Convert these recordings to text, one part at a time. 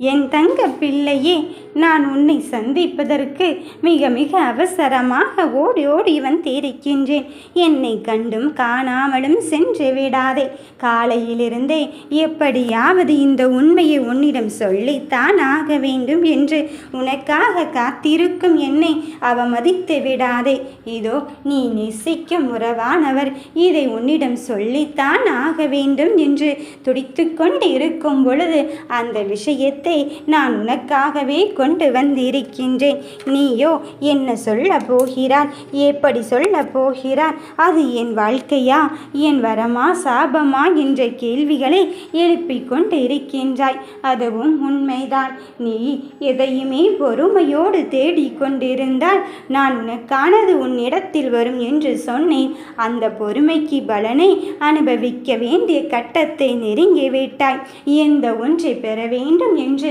என் தங்க பிள்ளையே நான் உன்னை சந்திப்பதற்கு மிக மிக அவசரமாக ஓடி ஓடி வந்திருக்கின்றேன் என்னை கண்டும் காணாமலும் சென்று விடாதே. காலையிலிருந்தே எப்படியாவது இந்த உண்மையை உன்னிடம் சொல்லித்தான் ஆக வேண்டும் என்று உனக்காக காத்திருக்கும் என்னை அவமதித்து விடாதே. இதோ நீ நேசிக்கும் உறவானவர் இதை உன்னிடம் சொல்லித்தான் ஆக வேண்டும் என்று துடித்து கொண்டு இருக்கும் பொழுது அந்த விஷயத்தை நான் உனக்காகவே கொண்டு வந்திருக்கின்றேன். நீயோ என்ன சொல்ல போகிறார் எப்படி சொல்ல போகிறார் அது என் வாழ்க்கையா? என் வரமா சாபமா? என்ற கேள்விகளை எழுப்பிக் கொண்டு இருக்கின்றாய் அதுவும் உண்மைதான். நீ எதையுமே பொறுமையோடு தேடிக்கொண்டிருந்தால் நான் உனக்கானது உன்னிடத்தில் வரும் என்று சொன்னேன். அந்த பொறுமைக்கு பலனை அனுபவிக்க வேண்டிய கட்டத்தை நெருங்கி விட்டாய். எந்த ஒன்றை பெற வேண்டும் என்று என்று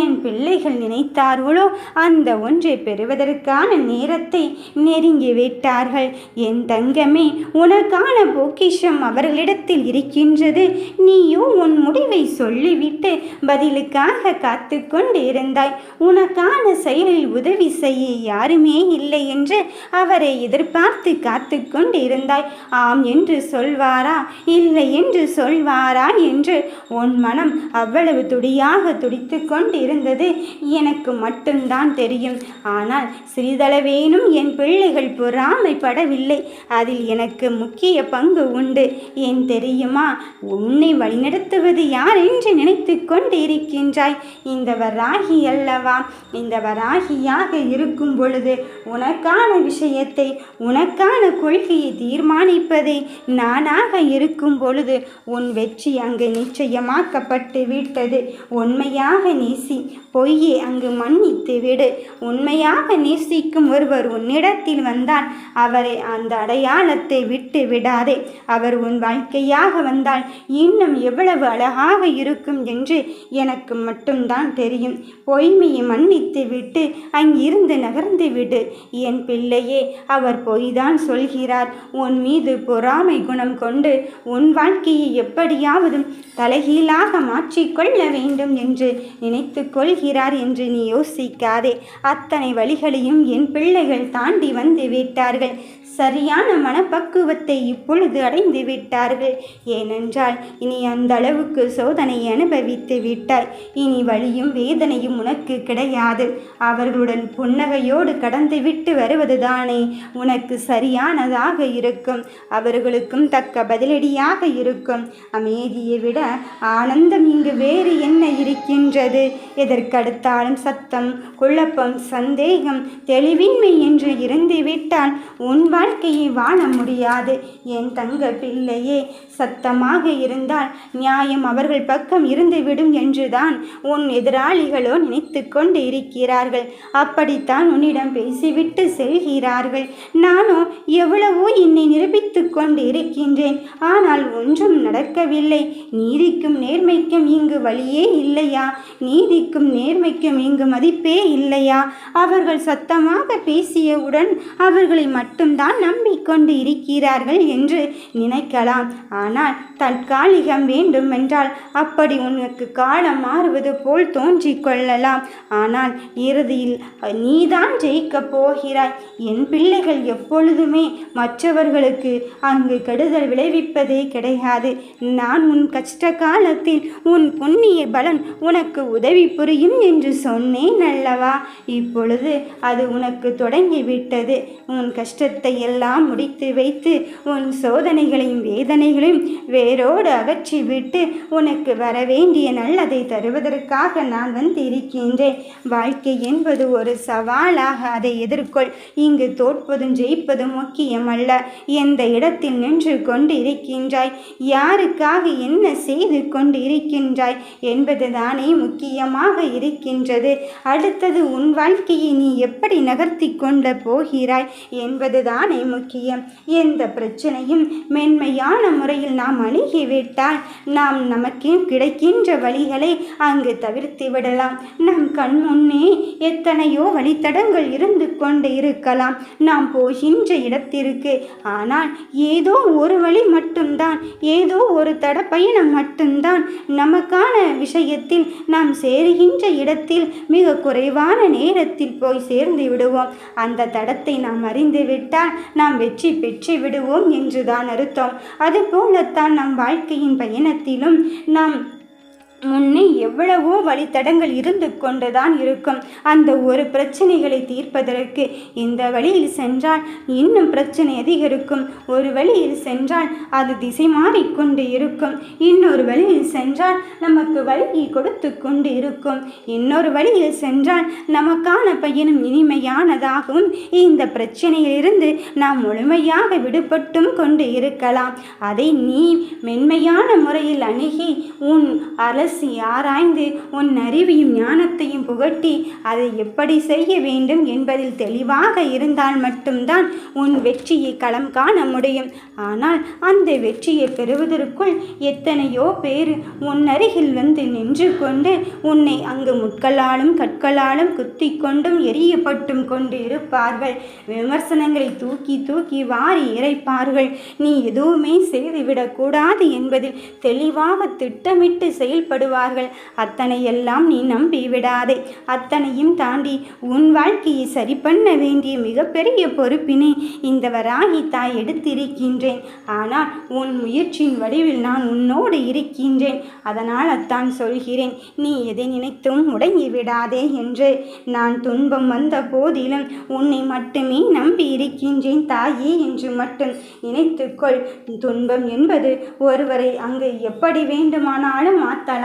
என் பிள்ளைகள் நினைத்தார்களோ அந்த ஒன்றை பெறுவதற்கான நேரத்தை நெருங்கி விட்டார்கள். என் தங்கமே உனக்கான பொக்கிஷம் அவர்களிடத்தில் இருக்கின்றது. நீயோ உன் முடிவை சொல்லிவிட்டு பதிலுக்காக காத்து கொண்டு இருந்தாய் உனக்கான செயலில் உதவி செய்ய யாருமே இல்லை என்று அவரை எதிர்பார்த்து காத்து கொண்டு இருந்தாய் ஆம் என்று சொல்வாரா? இல்லை என்று சொல்வாரா என்று உன் மனம் அவ்வளவு துடியாக துடி கொண்டு கொண்டிருந்தது. எனக்கு மட்டும்தான் தெரியும். ஆனால் சிறிதளவேனும் என் பிள்ளைகள் பொறாமைப்படவில்லை. அதில் எனக்கு முக்கிய பங்கு உண்டு. ஏன் தெரியுமா? உன்னை வழிநடத்துவது யார் என்று நினைத்து கொண்டு இருக்கின்றாய் இந்த வராகி அல்லவா? இந்த வராகியாக இருக்கும் பொழுது உனக்கான விஷயத்தை உனக்கான கொள்கையை தீர்மானிப்பதே நானாக இருக்கும் பொழுது உன் வெற்றி அங்கு நிச்சயமாக்கப்பட்டு விட்டது. உண்மையாக Venice பொய்யை அங்கு மன்னித்து விடு. உண்மையாக நேசிக்கும் ஒருவர் உன்னிடத்தில் வந்தால் அவரை அந்த அடையாளத்தை விட்டு விடாதே. அவர் உன் வாழ்க்கையாக வந்தால் இன்னும் எவ்வளவு அழகாக இருக்கும் என்று எனக்கு மட்டும்தான் தெரியும். பொய்மையை மன்னித்து விட்டு அங்கிருந்து நகர்ந்து விடு. என் பிள்ளையே அவர் பொய்தான் சொல்கிறார். உன் மீது பொறாமை குணம் கொண்டு உன் வாழ்க்கையை எப்படியாவது தலைகீழாக மாற்றிக்கொள்ள வேண்டும் என்று நினைத்து கொள்கிறார் என்று நீ யோசிக்காதே. அத்தனை வழிகளையும் என் பிள்ளைகள் தாண்டி வந்து விட்டார்கள். சரியான மனப்பக்குவத்தை இப்பொழுது அடைந்து விட்டார்கள். ஏனென்றால் இனி அந்த அளவுக்கு சோதனை அனுபவித்து விட்டாய். இனி வழியும் வேதனையும் உனக்கு கிடையாது. அவர்களுடன் புன்னகையோடு கடந்து விட்டு வருவதுதானே உனக்கு சரியானதாக இருக்கும். அவர்களுக்கும் தக்க பதிலடியாக இருக்கும். அமைதியை விட ஆனந்தம் இங்கு வேறு என்ன இருக்கின்றது? தடுத்தாலும் சத்தம் குழப்பம் சந்தேகம் தெளிவின்மை என்று இருந்துவிட்டால் உன் வாழ்க்கையை வாழ முடியாது. என் தங்க பிள்ளையே சத்தமாக இருந்தால் நியாயம் அவர்கள் பக்கம் இருந்துவிடும் என்றுதான் உன் எதிராளிகளோ நினைத்து கொண்டு இருக்கிறார்கள். அப்படித்தான் உன்னிடம் பேசிவிட்டு செல்கிறார்கள். நானோ எவ்வளவோ என்னை நிரூபித்து கொண்டு இருக்கின்றேன் ஆனால் ஒன்றும் நடக்கவில்லை. நீதிக்கும் நேர்மைக்கும் இங்கு வழியே இல்லையா? நீதிக்கும் நேர்மைக்கும் இங்கு மதிப்பே இல்லையா? அவர்கள் சத்தமாக பேசியவுடன் அவர்களை மட்டும்தான் நம்பிக்கொண்டு இருக்கிறார்கள் என்று நினைக்கலாம். ஆனால் தற்காலிகம் வேண்டும் என்றால் அப்படி உனக்கு காலம் மாறுவது போல் தோன்றிக் கொள்ளலாம். ஆனால் இறுதியில் நீதான் ஜெயிக்கப் போகிறாய். என் பிள்ளைகள் எப்பொழுதுமே மற்றவர்களுக்கு அங்கு கெடுதல் விளைவிப்பதே கிடையாது. நான் உன் கஷ்ட காலத்தில் உன் புண்ணிய பலன் உனக்கு உதவி புரியும் என்று சொன்னேன் அல்லவா? இப்பொழுது அது உனக்கு தொடங்கிவிட்டது. உன் கஷ்டத்தை எல்லாம் முடித்து வைத்து உன் சோதனைகளையும் வேதனைகளையும் வேரோடு அகற்றிவிட்டு உனக்கு வரவேண்டிய நல்லதை தருவதற்காக நான் வந்து இருக்கின்றேன் வாழ்க்கை என்பது ஒரு சவாலாக அதை எதிர்கொள். இங்கு தோற்பதும் ஜெயிப்பதும் முக்கியமல்ல. எந்த இடத்தில் நின்று கொண்டு இருக்கின்றாய் யாருக்காக என்ன செய்து கொண்டு இருக்கின்றாய் என்பதுதானே முக்கியமாக இருக்கின்றது. அடுத்தது உன் வாழ்க்கையை நீ எப்படி நகர்த்தி கொண்டு போகிறாய்? என்பதுதானே முக்கியம். எந்த பிரச்சனையும் மென்மையான முறையில் நாம் அணுகிவிட்டால் நாம் நமக்கு கிடைக்கின்ற வழிகளை அங்கு தவிர்த்து விடலாம். நம் கண் முன்னே எத்தனையோ வழித்தடங்கள் இருந்து கொண்டு இருக்கலாம். நாம் போகின்ற இடத்திற்கு. ஆனால் ஏதோ ஒரு வழி மட்டும்தான் ஏதோ ஒரு தட பயணம் மட்டும்தான் நமக்கான விஷயத்தில் நாம் சேருகின்ற இடத்தில் மிக குறைவான நேரத்தில் போய் சேர்ந்து விடுவோம். அந்த தடத்தை நாம் அறிந்து விட்டால் நாம் வெற்றி பெற்று விடுவோம் என்றுதான் அர்த்தம். அதுபோலத்தான் நம் வாழ்க்கையின் பயணத்திலும் நாம் முன்னே எவ்வளவோ வழித்தடங்கள் இருந்து கொண்டுதான் இருக்கும். அந்த ஒரு பிரச்சனைகளை தீர்ப்பதற்கு இந்த வழியில் சென்றால் இன்னும் பிரச்சனை அதிகரிக்கும். ஒரு வழியில் சென்றால் அது திசை மாறிக்கொண்டு இருக்கும். இன்னொரு வழியில் சென்றால் நமக்கு வழியை கொடுத்து கொண்டு இருக்கும். இன்னொரு வழியில் சென்றால் நமக்கான பயனும் இனிமையானதாகவும் இந்த பிரச்சனையிலிருந்து நாம் முழுமையாக விடுபட்டும் கொண்டு இருக்கலாம். அதை நீ மென்மையான முறையில் அணுகி உன் அரசு அலசி ஆராய்ந்து உன் அறிவையும் ஞானத்தையும் புகட்டி அதை எப்படி செய்ய வேண்டும் என்பதில் தெளிவாக இருந்தால் மட்டும்தான் உன் வெற்றியை களம் காண முடியும். ஆனால் அந்த வெற்றியை பெறுவதற்குள் எத்தனையோ பேர் உன் அருகில் வந்து நின்று கொண்டு உன்னை அங்கு முட்களாலும் கற்களாலும் குத்தி கொண்டும் எரியப்பட்டும் கொண்டு இருப்பார்கள் விமர்சனங்களை தூக்கி தூக்கி வாரி இறைப்பார்கள். நீ எதுவுமே செய்துவிடக்கூடாது என்பதில் தெளிவாக திட்டமிட்டு செயல்பட கஷ்டப்படுவார்கள். அத்தனை எல்லாம் நீ நம்பி விடாதே அத்தனையும் தாண்டி உன் வாழ்க்கையை சரி பண்ண வேண்டிய மிகப்பெரிய பொறுப்பினை இந்த வராகி தாய் எடுத்திருக்கின்றேன். ஆனால் உன் முயற்சியின் வடிவில் நான் உன்னோடு இருக்கின்றேன். அதனால் அத்தான் சொல்கிறேன் நீ எதை நினைத்தும் முடங்கி விடாதே என்று. நான் துன்பம் வந்த போதிலும் உன்னை மட்டுமே நம்பி இருக்கின்றேன் தாயே என்று மட்டும் நினைத்துக்கொள். துன்பம் என்பது ஒருவரை அங்கு எப்படி வேண்டுமானாலும் மாற்றலாம்.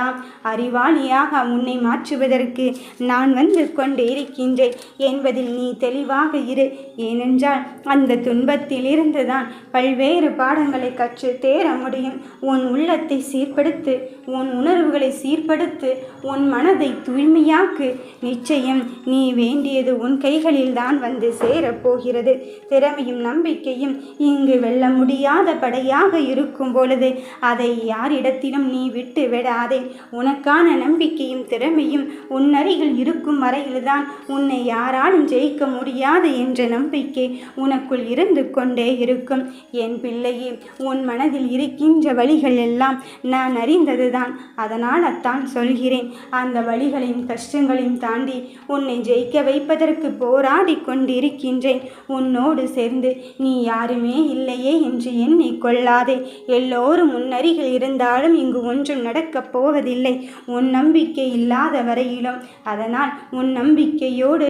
அறிவாளியாக உன்னை மாற்றுவதற்கு நான் வந்து கொண்டு இருக்கின்றேன். என்பதில் நீ தெளிவாக இரு. ஏனென்றால் அந்த துன்பத்திலிருந்து தான் பல்வேறு பாடங்களை கற்று தேர முடியும். உன் உள்ளத்தை சீர்படுத்து உன் உணர்வுகளை சீர்படுத்து உன் மனதை தூய்மையாக்கு நிச்சயம் நீ வேண்டியது உன் கைகளில் தான் வந்து சேரப்போகிறது. திறமையும் நம்பிக்கையும் இங்கு வெல்ல முடியாத படையாக இருக்கும் பொழுது அதை யாரிடத்திலும் நீ விட்டு விடாதே. உனக்கான நம்பிக்கையும் திறமையும் உன் அருகில் இருக்கும் வரையில்தான் உன்னை யாராலும் ஜெயிக்க முடியாது என்ற நம்பிக்கை உனக்குள் இருந்து கொண்டே இருக்கும். என் பிள்ளையே உன் மனதில் இருக்கின்ற வழிகள் எல்லாம் நான் அறிந்ததுதான். அதனால் அத்தான் சொல்கிறேன். அந்த வழிகளையும் கஷ்டங்களையும் தாண்டி உன்னை ஜெயிக்க வைப்பதற்கு போராடி கொண்டிருக்கின்றேன். உன்னோடு சேர்ந்து நீ யாருமே இல்லையே என்று எண்ணி கொள்ளாதே. எல்லோரும் முன்னருகில் இருந்தாலும் இங்கு ஒன்றும் நடக்கப் போவதில்லை உன் நம்பிக்கை இல்லாத வரையிலும் அதனால் உன் நம்பிக்கையோடு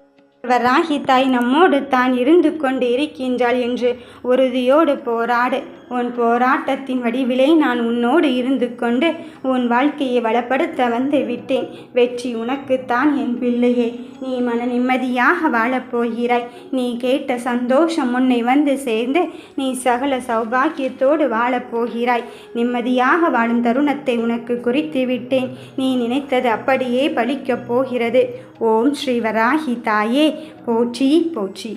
ராகி தாய் நம்மோடு தான் இருந்து கொண்டு இருக்கின்றாள் என்று உறுதியோடு போராடு. உன் போராட்டத்தின் வடிவிலே நான் உன்னோடு இருந்து கொண்டு உன் வாழ்க்கையை வளப்படுத்த வந்து விட்டேன். வெற்றி உனக்குத்தான் என் பிள்ளையே. நீ மன நிம்மதியாக வாழப்போகிறாய் நீ கேட்ட சந்தோஷம் உன்னை வந்து சேர்ந்து நீ சகல சௌபாகியத்தோடு வாழப்போகிறாய் நிம்மதியாக வாழும் தருணத்தை உனக்கு குறித்து விட்டேன். நீ நினைத்தது அப்படியே பலிக்கப் போகிறது. ஓம் ஸ்ரீவராகி தாயே. போற்றி போற்றி.